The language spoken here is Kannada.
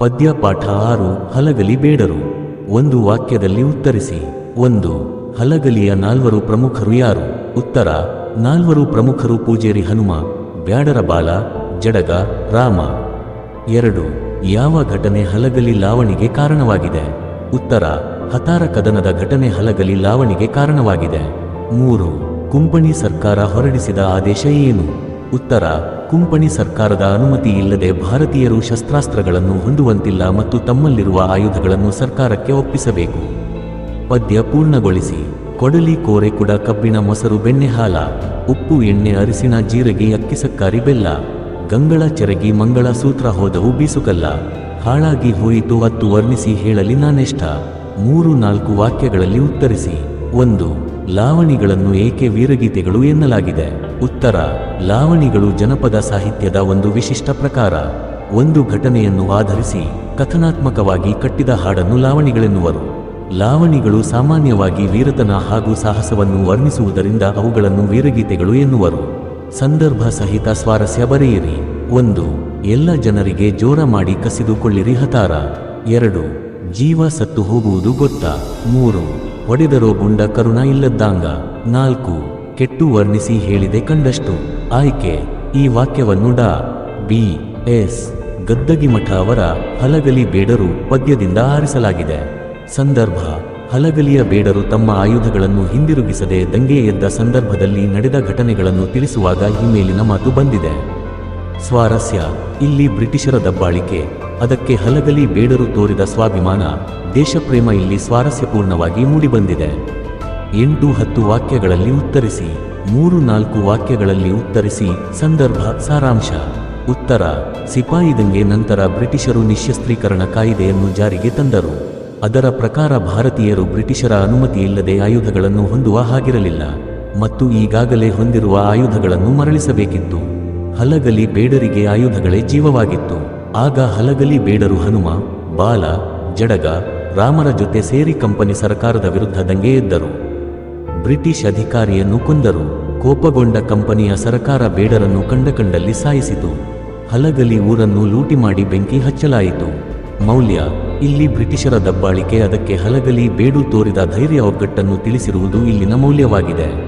ಪದ್ಯ ಪಾಠ ಆರು ಹಲಗಲಿ ಬೇಡರು. ಒಂದು ವಾಕ್ಯದಲ್ಲಿ ಉತ್ತರಿಸಿ. ಒಂದು, ಹಲಗಲಿಯ ನಾಲ್ವರು ಪ್ರಮುಖರು ಯಾರು? ಉತ್ತರ, ನಾಲ್ವರು ಪ್ರಮುಖರು ಪೂಜೇರಿ ಹನುಮ, ಬ್ಯಾಡರ ಬಾಲ, ಜಡಗ, ರಾಮ. ಎರಡು, ಯಾವ ಘಟನೆ ಹಲಗಲಿ ಲಾವಣಿಗೆ ಕಾರಣವಾಗಿದೆ? ಉತ್ತರ ಹತಾರ ಕದನದ ಘಟನೆ ಹಲಗಲಿ ಲಾವಣಿಗೆ ಕಾರಣವಾಗಿದೆ. ಮೂರು, ಕುಂಪಣಿ ಸರ್ಕಾರ ಹೊರಡಿಸಿದ ಆದೇಶ ಏನು? ಉತ್ತರ, ಕುಂಪಣಿ ಸರ್ಕಾರದ ಅನುಮತಿ ಇಲ್ಲದೆ ಭಾರತೀಯರು ಶಸ್ತ್ರಾಸ್ತ್ರಗಳನ್ನು ಹೊಂದುವಂತಿಲ್ಲ ಮತ್ತು ತಮ್ಮಲ್ಲಿರುವ ಆಯುಧಗಳನ್ನು ಸರ್ಕಾರಕ್ಕೆ ಒಪ್ಪಿಸಬೇಕು. ಪದ್ಯ ಪೂರ್ಣಗೊಳಿಸಿ, ಕೊಡಲಿ ಕೋರೆ ಕುಡ ಕಬ್ಬಿಣ ಮೊಸರು ಬೆಣ್ಣೆ ಹಾಲ, ಉಪ್ಪು ಎಣ್ಣೆ ಅರಿಸಿನ ಜೀರಿಗೆ ಅಕ್ಕಿ ಸಕ್ಕಾರಿ ಬೆಲ್ಲ, ಗಂಗಳ ಚರಗಿ ಮಂಗಳ ಸೂತ್ರ ಹೋದವು ಬೀಸುಕಲ್ಲ. ಹಾಳಾಗಿ ಹೋಯಿತು ಹತ್ತು ವರ್ಣಿಸಿ ಹೇಳಲಿ ನಾನೆಷ್ಟ? ಮೂರು ನಾಲ್ಕು ವಾಕ್ಯಗಳಲ್ಲಿ ಉತ್ತರಿಸಿ. ಒಂದು, ಲಾವಣಿಗಳನ್ನು ಏಕೆ ವೀರಗೀತೆಗಳು ಎನ್ನಲಾಗಿದೆ? ಉತ್ತರ, ಲಾವಣಿಗಳು ಜನಪದ ಸಾಹಿತ್ಯದ ಒಂದು ವಿಶಿಷ್ಟ ಪ್ರಕಾರ. ಒಂದು ಘಟನೆಯನ್ನು ಆಧರಿಸಿ, ಕಥನಾತ್ಮಕವಾಗಿ ಕಟ್ಟಿದ ಹಾಡನ್ನು ಲಾವಣಿಗಳೆನ್ನುವರು. ಲಾವಣಿಗಳು ಸಾಮಾನ್ಯವಾಗಿ ವೀರತನ ಹಾಗೂ ಸಾಹಸವನ್ನು ವರ್ಣಿಸುವುದರಿಂದ ಅವುಗಳನ್ನು ವೀರಗೀತೆಗಳು ಎನ್ನುವರು. ಸಂದರ್ಭ ಸಹಿತ ಸ್ವಾರಸ್ಯ ಬರೆಯಿರಿ. ಒಂದು, ಎಲ್ಲ ಜನರಿಗೆ ಜೋರ ಮಾಡಿ ಕಸಿದುಕೊಳ್ಳಿರಿ ಹತಾರ. ಎರಡು ಜೀವ ಸತ್ತು ಹೋಗುವುದು ಗೊತ್ತ. ಮೂರು, ಹೊಡೆದರೋ ಗುಂಡ ಕರುಣ ಇಲ್ಲದ್ದಾಂಗ. ನಾಲ್ಕು, ಕೆಟ್ಟು ವರ್ಣಿಸಿ ಹೇಳಿದೆ ಕಂಡಷ್ಟು. ಆಯ್ಕೆ, ಈ ವಾಕ್ಯವನ್ನು ಡಾ. ಬಿ. ಎಸ್. ಗದ್ದಗಿಮಠ ಅವರ ಹಲಗಲಿ ಬೇಡರು ಪದ್ಯದಿಂದ ಆರಿಸಲಾಗಿದೆ. ಸಂದರ್ಭ, ಹಲಗಲಿಯ ಬೇಡರು ತಮ್ಮ ಆಯುಧಗಳನ್ನು ಹಿಂದಿರುಗಿಸದೆ ದಂಗೆ ಎದ್ದ ಸಂದರ್ಭದಲ್ಲಿ ನಡೆದ ಘಟನೆಗಳನ್ನು ತಿಳಿಸುವಾಗ ಈ ಮೇಲಿನ ಮಾತು ಬಂದಿದೆ. ಸ್ವಾರಸ್ಯ, ಇಲ್ಲಿ ಬ್ರಿಟಿಷರ ದಬ್ಬಾಳಿಕೆ. ಅದಕ್ಕೆ ಹಲಗಲಿ ಬೇಡರು ತೋರಿದ ಸ್ವಾಭಿಮಾನ, ದೇಶಪ್ರೇಮ ಇಲ್ಲಿ ಸ್ವಾರಸ್ಯಪೂರ್ಣವಾಗಿ ಮೂಡಿಬಂದಿದೆ. ಎಂಟು ಹತ್ತು ವಾಕ್ಯಗಳಲ್ಲಿ ಉತ್ತರಿಸಿ, ಮೂರು ನಾಲ್ಕು ವಾಕ್ಯಗಳಲ್ಲಿ ಉತ್ತರಿಸಿ, ಸಂದರ್ಭ ಸಾರಾಂಶ. ಉತ್ತರ ಸಿಪಾಯಿ ದಂಗೆ ನಂತರ ಬ್ರಿಟಿಷರು ನಿಶಸ್ತ್ರೀಕರಣ ಕಾಯಿದೆಯನ್ನು ಜಾರಿಗೆ ತಂದರು. ಅದರ ಪ್ರಕಾರ ಭಾರತೀಯರು ಬ್ರಿಟಿಷರ ಅನುಮತಿ ಇಲ್ಲದೆ ಆಯುಧಗಳನ್ನು ಹೊಂದುವ ಹಾಗಿರಲಿಲ್ಲ ಮತ್ತು ಈಗಾಗಲೇ ಹೊಂದಿರುವ ಆಯುಧಗಳನ್ನು ಮರಳಿಸಬೇಕಿತ್ತು. ಹಲಗಲಿ ಬೇಡರಿಗೆ ಆಯುಧಗಳೇ ಜೀವವಾಗಿತ್ತು. ಆಗ ಹಲಗಲಿ ಬೇಡರು ಹನುಮ, ಬಾಲ, ಜಡಗ, ರಾಮರ ಜೊತೆ ಸೇರಿ ಕಂಪನಿ ಸರ್ಕಾರದ ವಿರುದ್ಧ ದಂಗೆ ಎದ್ದರು. ಬ್ರಿಟಿಷ್ ಅಧಿಕಾರಿಯನ್ನು ಕೊಂದರು. ಕೋಪಗೊಂಡ ಕಂಪನಿಯ ಸರಕಾರ ಬೇಡರನ್ನು ಕಂಡ ಕಂಡಲ್ಲಿ ಸಾಯಿಸಿತು. ಹಲಗಲಿ ಊರನ್ನು ಲೂಟಿ ಮಾಡಿ ಬೆಂಕಿ ಹಚ್ಚಲಾಯಿತು. ಮೌಲ್ಯ, ಇಲ್ಲಿ ಬ್ರಿಟಿಷರ ದಬ್ಬಾಳಿಕೆ, ಅದಕ್ಕೆ ಹಲಗಲಿ ಬೇಡು ತೋರಿದ ಧೈರ್ಯ ಒಗ್ಗಟ್ಟನ್ನು ತಿಳಿಸಿರುವುದು ಇಲ್ಲಿನ ಮೌಲ್ಯವಾಗಿದೆ.